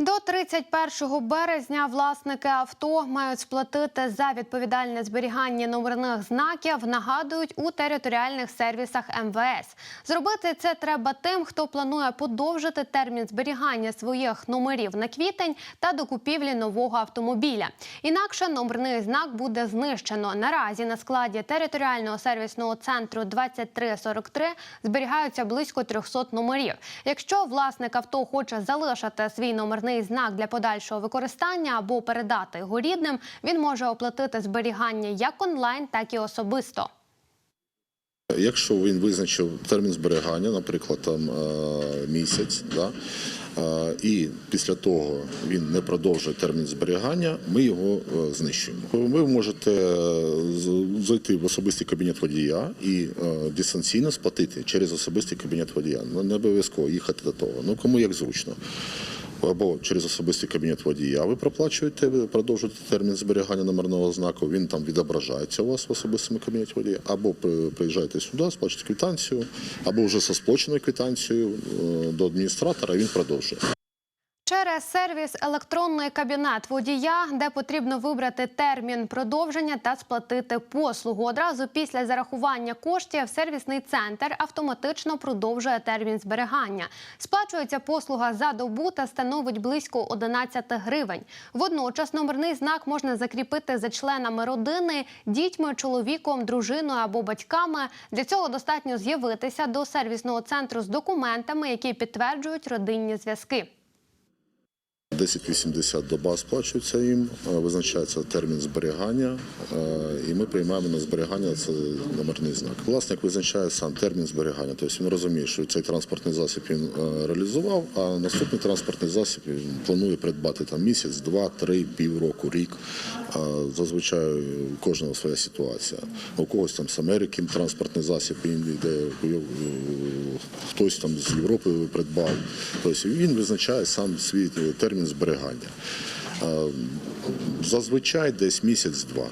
До 31 березня власники авто мають сплатити за відповідальне зберігання номерних знаків. Нагадують у територіальних сервісах МВС. Зробити це треба тим, хто планує подовжити термін зберігання своїх номерів на квітень та до купівлі нового автомобіля. Інакше номерний знак буде знищено. Наразі на складі територіального сервісного центру 2343 зберігаються близько 300 номерів. Якщо власник авто хоче залишити свій номерний знак для подальшого використання або передати його рідним, він може оплатити зберігання як онлайн, так і особисто. Якщо він визначив термін зберігання, наприклад, там е, місяць, да, е, і після того він не продовжує термін зберігання, ми його е, знищуємо. Ви можете зайти в особистий кабінет водія і дистанційно сплатити через особистий кабінет водія. Ну, Не обов'язково їхати до того. Ну кому як зручно. Або через особистий кабінет водія ви проплачуєте, продовжуєте термін зберігання номерного знаку, він там відображається у вас в особистому кабінеті водія, або приїжджаєте сюди, сплачуєте квитанцію, або вже со сплоченою квитанцією е, до адміністратора, і він продовжує. Через сервіс електронний кабінет водія, де потрібно вибрати термін продовження та сплатити послугу. Одразу після зарахування коштів сервісний центр автоматично продовжує термін зберігання. Сплачується послуга за добу та становить близько 11 гривень. Водночас номерний знак можна закріпити за членами родини, дітьми, чоловіком, дружиною або батьками. Для цього достатньо з'явитися до сервісного центру з документами, які підтверджують родинні зв'язки. 1080 доба сплачується їм, е, визначається термін зберігання, е, і ми приймаємо на зберігання це номерний знак. Власник визначає сам термін зберігання. Тобто він розуміє, що цей транспортний засіб він е, реалізував, а наступний транспортний засіб планує придбати там місяць, два, три, півроку, рік. Зазвичай у кожного своя ситуація. У когось там з Америки транспортний засіб він йде, хтось там з Європи придбав. Тобто він визначає сам свій термін зберігання. Е, Зазвичай десь місяць-два.